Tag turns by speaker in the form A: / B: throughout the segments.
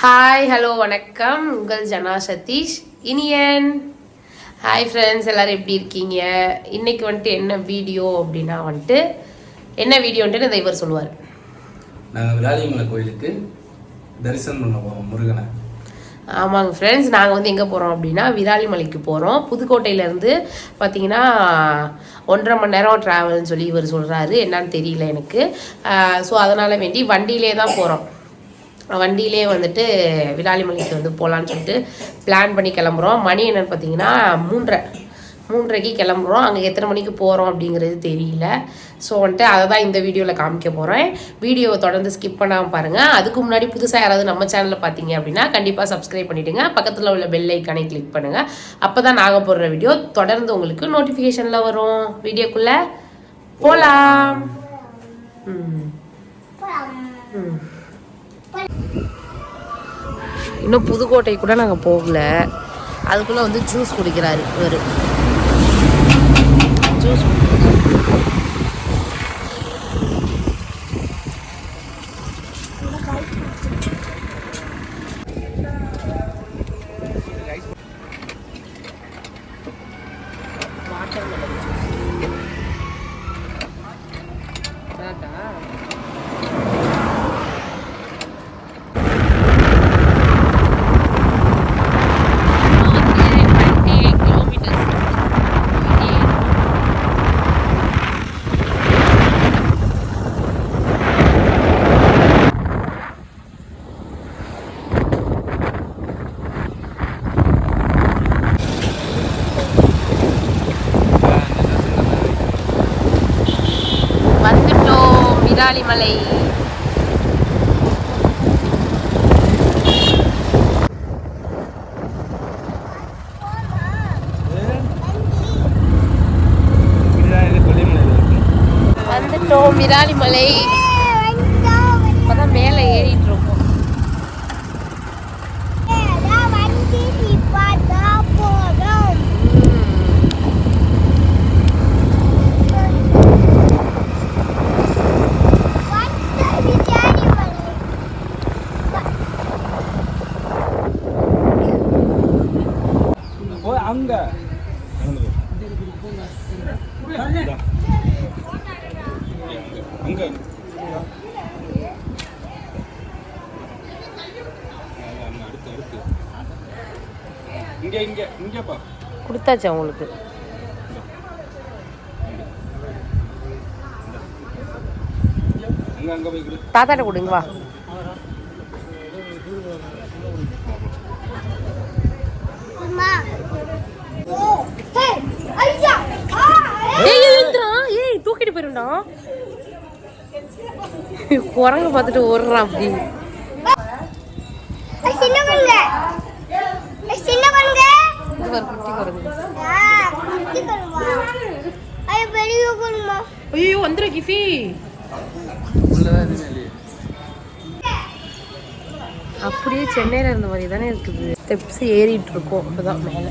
A: Hi hello வணக்கம். உங்கள் Jana Satish Iniyan. Hi friends எல்லோரும் எப்படி இருக்கீங்க? இன்னைக்கு வந்துட்டு என்ன வீடியோ அப்படின்னா வந்துட்டு என்ன வீடியோன்ட்டு இந்த இவர் சொல்லுவார்.
B: நாங்கள் விராலிமலை கோயிலுக்கு தரிசனம் பண்ண போகிறோம் முருகனை.
A: ஆமாங்க ஃப்ரெண்ட்ஸ் நாங்கள் வந்து எங்கே போகிறோம் அப்படின்னா விராலிமலைக்கு போகிறோம் புதுக்கோட்டையிலேருந்து பார்த்தீங்கன்னா ஒன்றரை மணி நேரம் ட்ராவல்னு சொல்லி இவர் சொல்கிறாரு என்னன்னு தெரியல எனக்கு. ஸோ அதனால் வேண்டி வண்டியிலே தான் போகிறோம் வண்டியிலே வந்துட்டு விராலிமலைக்கு வந்து போகலான்னு சொல்லிட்டு பிளான் பண்ணி கிளம்புறோம். மணி என்னன்னு பார்த்தீங்கன்னா மூன்றரை. மூன்றரைக்கு கிளம்புறோம். அங்கே எத்தனை மணிக்கு போகிறோம் அப்படிங்கிறது தெரியல. ஸோ வந்துட்டு அதை தான் இந்த வீடியோவில் காமிக்க போகிறேன் வீடியோவை தொடர்ந்து ஸ்கிப் பண்ணாமல் பாருங்கள் அதுக்கு முன்னாடி புதுசாக யாராவது நம்ம சேனலில் பார்த்தீங்க அப்படின்னா கண்டிப்பாக சப்ஸ்கிரைப் பண்ணிவிடுங்க பக்கத்தில் உள்ள பெல் ஐக்கானை கிளிக் பண்ணுங்கள் அப்போ தான் நாங்கள் போடுற வீடியோ தொடர்ந்து உங்களுக்கு நோட்டிஃபிகேஷனில் வரும். வீடியோக்குள்ளே போகலாம் ம். இன்னும் புதுக்கோட்டை கூட நாங்கள் போகல. அதுக்குள்ளே வந்து ஜூஸ் குடிக்கிறாரு இவர். வந்துட்டோம் விராலிமலை வந்துட்டோம் விராலிமலை இப்பதான் மேலே ஏறிட்டு இருக்கோம்
B: போய் அங்கே. அங்கே. இங்கே இங்கே இங்கேப்பா
A: கொடுத்தாச்சு அவங்களுக்கு தாத்தாட்ட கொடுங்க வா. ஏய் தூக்கிட்டு போயிருண்டா. குரங்கு பார்த்துட்டு ஓடுறான் அப்படி.
C: ஐயோ
A: கிஃபி. அப்படியே சென்னையில இருந்த மாதிரி தானே இருக்குது. ஸ்டெப்ஸ் ஏறிட்டு இருக்கோம் அப்பதான் மேலே.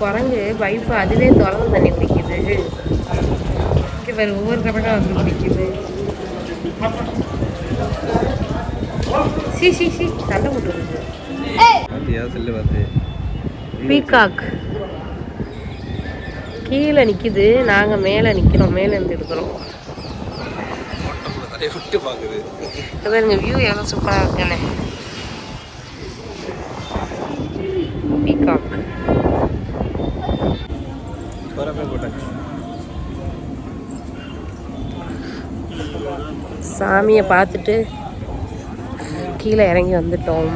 A: குரங்கு பைப்பு அதுவே திறந்து தண்ணி குடிக்குது. இங்கே பாரு ஒவ்வொரு கணக்காக வந்து குடிக்குது. சி சி சி சண்டை போட்டுருக்கு பீகாக். கீழே நிற்கிது நாங்கள் மேலே நிற்கிறோம் மேலே இருந்து எடுக்கிறோம்.
B: விட்டு பார்க்குது.
A: பாருங்க வியூ எவ்வளோ சூப்பராக இருக்குன்னு. பீகாக். சாமியை பார்த்துட்டு கீழே இறங்கி வந்துட்டோம்.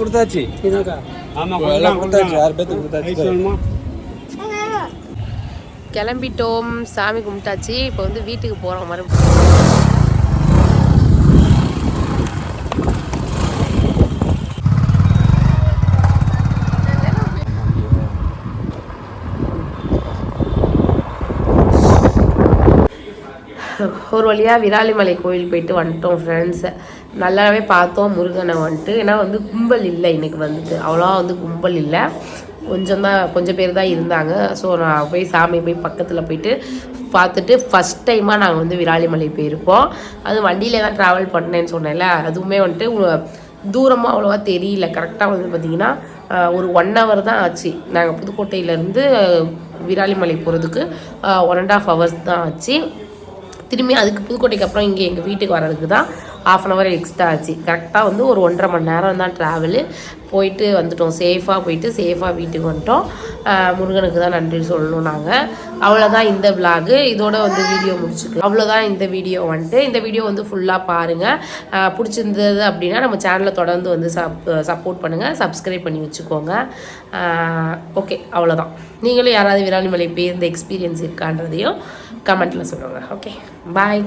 B: கொடுத்தாச்சு. எல்லாம் கொடுத்தாச்சு.
A: கிளம்பிட்டோம். சாமி கும்பிட்டாச்சு. இப்போ வந்து வீட்டுக்கு போகிறோம் மறு ஒரு வழியாக விராலிமலை கோயில் போயிட்டு வந்துட்டோம் ஃப்ரெண்ட்ஸை நல்லாவே பார்த்தோம் முருகனை வந்துட்டு. ஏன்னா வந்து கும்பல் இல்லை இன்னைக்கு வந்துட்டு. அவ்வளோவா வந்து கும்பல் இல்லை. கொஞ்சம் தான் கொஞ்சம் பேர் தான் இருந்தாங்க. ஸோ நான் போய் சாமி போய் பக்கத்தில் போயிட்டு பார்த்துட்டு ஃபஸ்ட் டைமாக நாங்கள் வந்து விராலிமலை போயிருக்கோம். அது வண்டியில தான் ட்ராவல் பண்ணேன்னு சொன்னேன்ல. அதுவுமே வந்துட்டு தூரமாக அவ்வளோவா தெரியல. கரெக்டாக வந்து பார்த்திங்கன்னா ஒரு ஒன் ஹவர் தான் ஆச்சு. நாங்கள் புதுக்கோட்டையிலேருந்து விராலிமலை போகிறதுக்கு ஒன் அண்ட் ஆஃப் ஹவர்ஸ் தான் ஆச்சு. திரும்பி அதுக்கு புதுக்கோட்டைக்கு அப்புறம் இங்கே எங்கள் வீட்டுக்கு வர்றதுக்கு தான் ஆஃப் அன் ஹவர் எக்ஸ்ட்ரா ஆச்சு. கரெக்டாக வந்து ஒரு ஒன்றரை மணி நேரம் தான் ட்ராவலு போயிட்டு வந்துட்டோம். சேஃபாக போயிட்டு சேஃபாக வீட்டுக்கு வந்துட்டோம். முருகனுக்கு தான் நன்றி சொல்லணும் நாங்கள் அவ்வளோதான் இந்த விலாகு இதோட வந்து வீடியோ முடிச்சுக்கலாம். அவ்வளோதான் இந்த வீடியோ வந்துட்டு. இந்த வீடியோ வந்து ஃபுல்லாக பாருங்கள் பிடிச்சிருந்தது அப்படின்னா நம்ம சேனலை தொடர்ந்து வந்து சப் சப்போர்ட் பண்ணுங்கள் சப்ஸ்கிரைப் பண்ணி வச்சுக்கோங்க. ஓகே அவ்வளோதான் நீங்களும் யாராவது விராலிமலை போய் இந்த எக்ஸ்பீரியன்ஸ் இருக்கான்றதையும் கமெண்ட்டில் சொல்லுங்கள் ஓகே பாய்